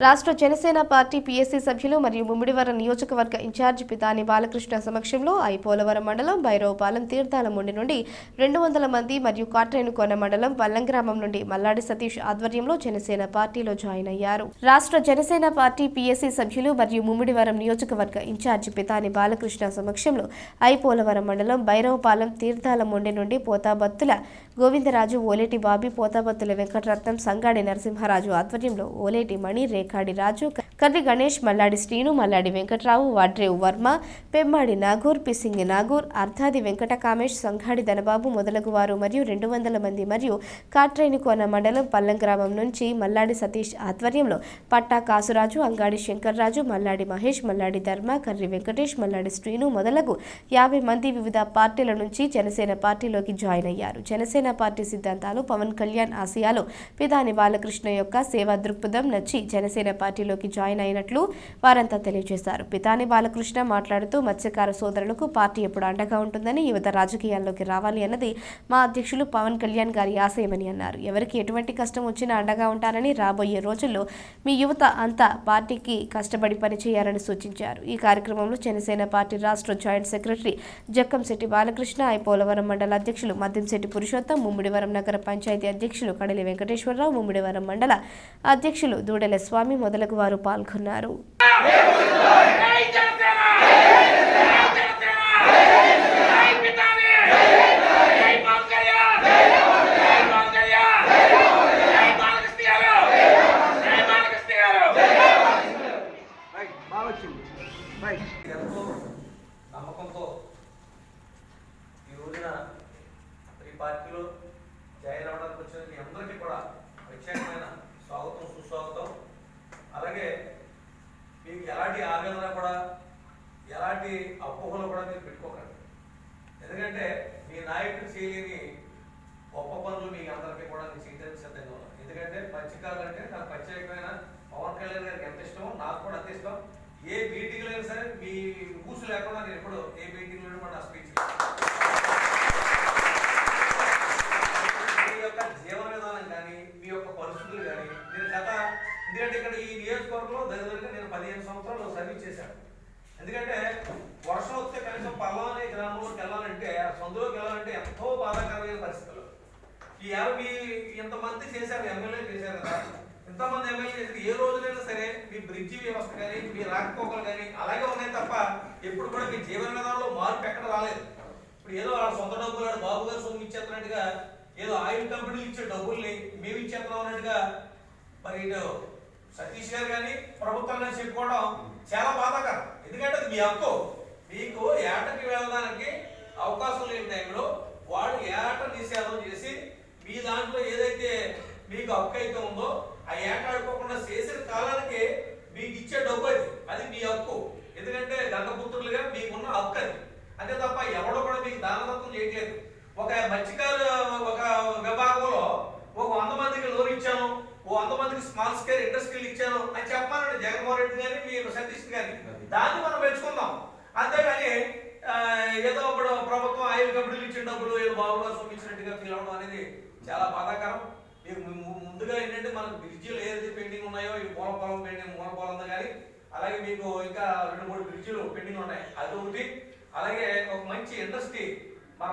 రాష్ట్ర Janasena party PSC సభ్యులు మరియు ముమ్మిడివరం నియోజకవర్గ ఇన్ఛార్జి పితాని బాలకృష్ణ సమక్షంలో ఐ పోలవరం మండలం భైరవపాలెం తీర్థాల ముండి నుండి రెండు వందల మంది మరియు కాట్రేనుకోన మండలం వల్లం గ్రామం నుండి మల్లాడి సతీష్ ఆధ్వర్యంలో జనసేన పార్టీలో జాయిన్ అయ్యారు. రాష్ట్ర జనసేన పార్టీ పీఎస్సీ సభ్యులు మరియు ముమ్మిడివరం నియోజకవర్గ ఇన్ఛార్జి పితాని బాలకృష్ణ సమక్షంలో ఐ పోలవరం మండలం భైరవపాలెం తీర్థాల ముండి నుండి పోతాబత్తుల గోవిందరాజు ఓలేటి బాబి పోతాబత్తుల వెంకటరత్నం సంగాడి నరసింహరాజు ఆధ్వర్యంలో ఓలేటి మణి రేఖాడి రాజు కర్రి గణేష్ మల్లాడి శ్రీను మల్లాడి వెంకట్రావు వాడ్రేవు వర్మ పెమ్మాడి నాగూర్ పిసింగి నాగూర్ అర్ధాది వెంకట కామేష్ సంఘాడి ధనబాబు మొదలగు వారు మరియు రెండు వందల మంది మరియు కాట్రేనికోన మండలం పల్లం గ్రామం నుంచి మల్లాడి సతీష్ ఆధ్వర్యంలో పట్టా కాసురాజు అంగాడి శంకర్రాజు మల్లాడి మహేష్ మల్లాడి ధర్మ కర్రి వెంకటేష్ మల్లాడి శ్రీను మొదలగు యాభై మంది వివిధ పార్టీల నుంచి జనసేన పార్టీలోకి జాయిన్ అయ్యారు. జనసేన పార్టీ సిద్ధాంతాలు పవన్ కళ్యాణ్ ఆశయాలు పిదాని బాలకృష్ణ యొక్క సేవా దృక్పథం నచ్చి జనసేన పార్టీలోకి జాయిన్ అయినట్లు వారంతా తెలియజేశారు. పితాని బాలకృష్ణ మాట్లాడుతూ మత్స్యకార సోదరులకు పార్టీ ఎప్పుడు అండగా ఉంటుందని యువత రాజకీయాల్లోకి రావాలి అన్నది మా అధ్యక్షులు పవన్ కళ్యాణ్ గారి ఆశయమని అన్నారు. ఎవరికి ఎటువంటి కష్టం వచ్చినా అండగా ఉంటారని రాబోయే రోజుల్లో మీ యువత అంతా పార్టీకి కష్టపడి పనిచేయాలని సూచించారు. ఈ కార్యక్రమంలో జనసేన పార్టీ రాష్ట్ర జాయింట్ సెక్రటరీ జక్కంశెట్టి బాలకృష్ణ ఐ పోలవరం మండల అధ్యక్షులు మద్దంశెట్టి పురుషోత్తం ముమ్మిడివరం నగర పంచాయతీ అధ్యక్షులు కడలి వెంకటేశ్వరరావు ముమ్మిడివరం మండల అధ్యక్షులు దూడెల స్వామి మొదలగు వారు పాల్గొన్నారు. నమ్మకంతో ఈ రోజున ఈ పార్టీలో జాయిన్ అవ్వడానికి వచ్చిన మీ అందరికీ కూడా ప్రత్యేకమైన స్వాగతం సుస్వాగతం. అలాగే మీకు ఎలాంటి ఆవేదన కూడా ఎలాంటి అపోహలు కూడా మీరు పెట్టుకోకండి. ఎందుకంటే మీ నాయకుడు చేయలేని గొప్ప పనులు మీ అందరికీ కూడా నేను చేయడానికి సిద్ధంగా ఉన్నాను. ఎందుకంటే పచ్చికాలు అంటే నాకు ప్రత్యేకమైన పవన్ కళ్యాణ్ గారికి ఎంత ఇష్టమో నాకు కూడా అంత ఇష్టం. ఏ మీటింగ్లో అయినా సరే మీ ఊసు లేకుండా నేను ఎప్పుడు ఏ మీటింగ్లో కూడా నా స్పీచ్ మీ యొక్క జీవన ఎందుకంటే ఇక్కడ ఈ నియోజకవర్గంలో దగ్గర నేను పదిహేను సంవత్సరాలు సర్వీస్ చేశాను. ఎందుకంటే వర్షం వస్తే కనీసం పల్లాని గ్రామంలోకి వెళ్ళాలంటే ఆ సందులోకి వెళ్ళాలంటే ఎంతో బాధాకరమైన పరిస్థితులు. ఈ యాభై ఇంతమంది చేశారు ఎమ్మెల్యే చేశారు కదా. ఇంతమంది ఎమ్మెల్యే చేసి ఏ రోజులైనా సరే మీ బ్రిడ్జి వ్యవస్థ కానీ మీ రాకపోకలు కానీ అలాగే ఉన్నాయి తప్ప ఎప్పుడు కూడా మీ జీవన విధానంలో మార్పు ఎక్కడ రాలేదు. ఇప్పుడు ఏదో ఆ సొంత డబ్బులు బాబు గారు సొమ్ము ఇచ్చేస్తున్నట్టుగా ఏదో ఆయిల్ కంపెనీలు ఇచ్చే డబ్బుల్ని మేము ఇచ్చేస్తున్నాం అన్నట్టుగా మరి సతీష్ గారు కానీ ప్రభుత్వం కానీ చెప్పుకోవడం చాలా బాధాకరం. ఎందుకంటే అది మీ హక్కు. మీకు ఏటకి వెళ్ళడానికి అవకాశం లేని టైంలో వాళ్ళు ఏట నిషేధం చేసి మీ దాంట్లో ఏదైతే మీకు హక్కు అయితే ఉందో ఆ ఏట ఆడుకోకుండా చేసిన కాలానికి మీకు ఇచ్చే డబ్బు అది. అది మీ హక్కు. ఎందుకంటే దండపుత్రులుగా మీకున్న హక్కు అది. అంతే తప్ప ఎవడో కూడా మీకు దానతత్వం చేయట్లేదు. ఒక మత్స్యకారు ఒక విభాగంలో ఒక వంద మందికి లోన్ ఇచ్చాను ఓ వంద మందికి స్మాల్ స్కేల్ ఇండస్ట్రీలు ఇచ్చాను అని చెప్పానండి జగన్మోహన్ రెడ్డి గారి మీరు సతీష్ గారి దాన్ని మనం మెచ్చుకుందాం అంతేగాని ఏదో ఒకడు ప్రభుత్వం ఆయిల్ కంపెనీలు ఇచ్చిన డబ్బులు ఏదో బాబుగా చూపించినట్టుగా ఫీల్ అవడం అనేది చాలా బాధాకరం. మీకు ముందుగా ఏంటంటే మనకు బ్రిడ్జిలు ఏదైతే పెండింగ్ ఉన్నాయో ఈ మూల పొలం పెండింగ్ మూల పొలం ఉంది కానీ అలాగే మీకు ఇంకా రెండు మూడు బ్రిడ్జిలు పెండింగ్ ఉన్నాయి. అది ఒకటి. అలాగే ఒక మంచి ఇండస్ట్రీ మన